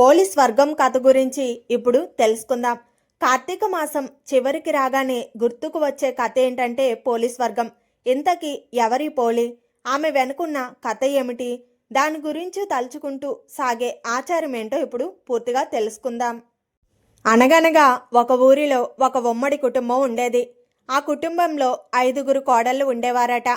Police వర్గం కథ గురించి ఇప్పుడు తెలుసుకుందాం. కార్తీక మాసం చివరికి రాగానే గుర్తుకు వచ్చే కథ ఏంటంటే పోలీస్ వర్గం. ఇంతకీ ఎవరి పోలి? ఆమె వెనుకున్న కథ ఏమిటి? దాని గురించి తలుచుకుంటూ సాగే ఆచారం ఏంటో ఇప్పుడు పూర్తిగా తెలుసుకుందాం. అనగనగా ఒక ఊరిలో ఒక ఉమ్మడి కుటుంబం ఉండేది. ఆ కుటుంబంలో ఐదుగురు కోడళ్ళు ఉండేవారట.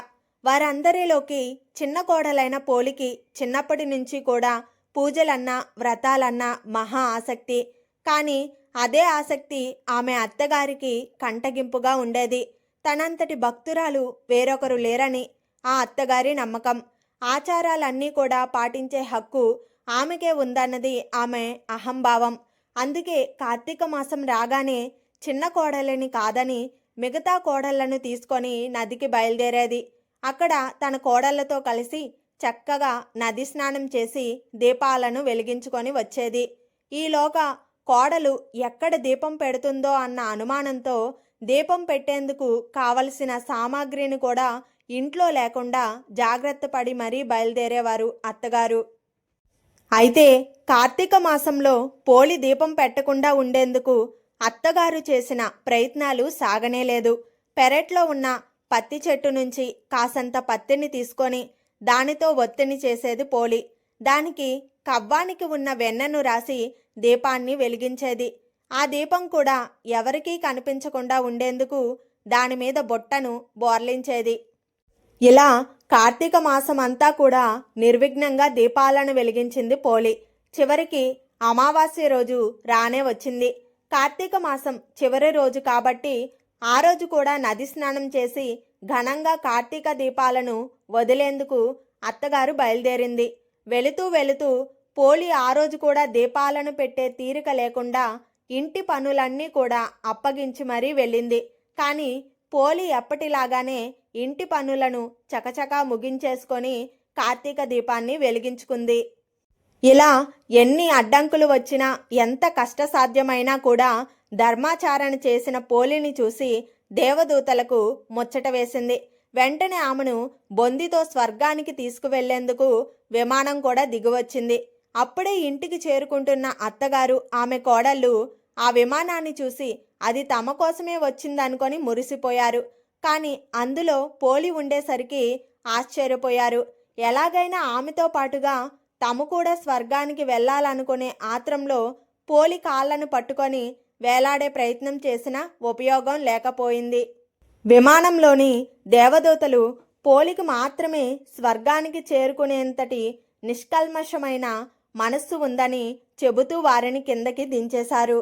వారందరిలోకి చిన్న కోడలైన పోలికి చిన్నప్పటి నుంచి కూడా పూజలన్నా వ్రతాలన్నా మహా ఆసక్తి. కానీ అదే ఆసక్తి ఆమె అత్తగారికి కంటగింపుగా ఉండేది. తనంతటి భక్తురాలు వేరొకరు లేరని ఆ అత్తగారి నమ్మకం. ఆచారాలన్నీ కూడా పాటించే హక్కు ఆమెకే ఉందన్నది ఆమె అహంభావం. అందుకే కార్తీక మాసం రాగానే చిన్న కోడలిని కాదని మిగతా కోడళ్ళను తీసుకొని నదికి బయలుదేరేది. అక్కడ తన కోడళ్ళతో కలిసి చక్కగా నది స్నానం చేసి దీపాలను వెలిగించుకొని వచ్చేది. ఈలోగా కోడలు ఎక్కడ దీపం పెడుతుందో అన్న అనుమానంతో దీపం పెట్టేందుకు కావలసిన సామాగ్రిని కూడా ఇంట్లో లేకుండా జాగ్రత్త పడి మరీ బయలుదేరేవారు అత్తగారు. అయితే కార్తీక మాసంలో పోలి దీపం పెట్టకుండా ఉండేందుకు అత్తగారు చేసిన ప్రయత్నాలు సాగనేలేదు. పెరట్లో ఉన్న పత్తి చెట్టు నుంచి కాసంత పత్తిని తీసుకొని దానితో ఒత్తిడి చేసేది పోలి. దానికి కవ్వానికి ఉన్న వెన్నను రాసి దీపాన్ని వెలిగించేది. ఆ దీపం కూడా ఎవరికీ కనిపించకుండా ఉండేందుకు దాని మీద బొట్టను బోర్లించేది. ఇలా కార్తీక మాసం అంతా కూడా నిర్విఘ్నంగా దీపాలను వెలిగించింది పోలి. చివరికి అమావాస్య రోజు రానే వచ్చింది. కార్తీక మాసం చివరి రోజు కాబట్టి ఆ రోజు కూడా నది స్నానం చేసి ఘనంగా కార్తీక దీపాలను వదిలేందుకు అత్తగారు బయలుదేరింది. వెళుతూ వెళుతూ పోలి ఆ రోజు కూడా దీపాలను పెట్టే తీరిక లేకుండా ఇంటి పనులన్నీ కూడా అప్పగించి మరీ వెళ్ళింది. కానీ పోలి ఎప్పటిలాగానే ఇంటి పనులను చకచకా ముగించేసుకొని కార్తీక దీపాన్ని వెలిగించుకుంది. ఇలా ఎన్ని అడ్డంకులు వచ్చినా ఎంత కష్టసాధ్యమైనా కూడా ధర్మాచారణ చేసిన పోలిని చూసి దేవదూతలకు ముచ్చట వేసింది. వెంటనే ఆమెను బొందితో స్వర్గానికి తీసుకువెళ్ళేందుకు విమానం కూడా దిగువచ్చింది. అప్పుడే ఇంటికి చేరుకుంటున్న అత్తగారు ఆమె కోడళ్ళు ఆ విమానాన్ని చూసి అది తమ కోసమే వచ్చిందనుకొని మురిసిపోయారు. కానీ అందులో పోలి ఉండేసరికి ఆశ్చర్యపోయారు. ఎలాగైనా ఆమెతో పాటుగా తము కూడా స్వర్గానికి వెళ్ళాలనుకునే ఆత్రంలో పోలి కాళ్ళను పట్టుకొని వేలాడే ప్రయత్నం చేసినా ఉపయోగం లేకపోయింది. విమానంలోని దేవదూతలు పోలికి మాత్రమే స్వర్గానికి చేరుకునేంతటి నిష్కల్మషమైన మనస్సు ఉందని చెబుతూ వారిని కిందకి దించేశారు.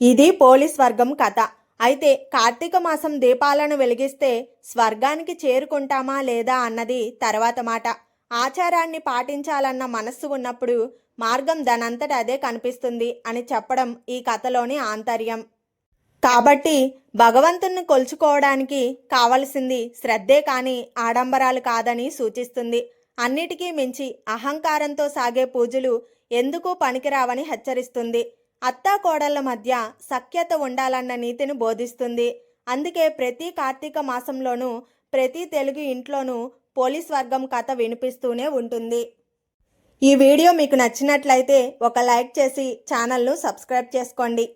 ఇది పోలి స్వర్గం కథ. అయితే కార్తీక మాసం దీపాలను వెలిగిస్తే స్వర్గానికి చేరుకుంటామా లేదా అన్నది తర్వాత మాట. ఆచారాన్ని పాటించాలన్న మనస్సు ఉన్నప్పుడు మార్గం దానంతట అదే కనిపిస్తుంది అని చెప్పడం ఈ కథలోని ఆంతర్యం. కాబట్టి భగవంతుణ్ణి కొలుచుకోవడానికి కావలసింది శ్రద్ధే కాని ఆడంబరాలు కాదని సూచిస్తుంది. అన్నిటికీ మించి అహంకారంతో సాగే పూజలు ఎందుకు పనికిరావని హెచ్చరిస్తుంది. అత్తా కోడళ్ళ మధ్య సఖ్యత ఉండాలన్న నీతిని బోధిస్తుంది. అందుకే ప్రతి కార్తీక మాసంలోనూ ప్రతి తెలుగు ఇంట్లోనూ పోలీస్ వర్గం కథ వినిపిస్తూనే ఉంటుంది. ఈ వీడియో మీకు నచ్చినట్లయితే ఒక లైక్ చేసి ఛానల్ను సబ్స్క్రైబ్ చేసుకోండి.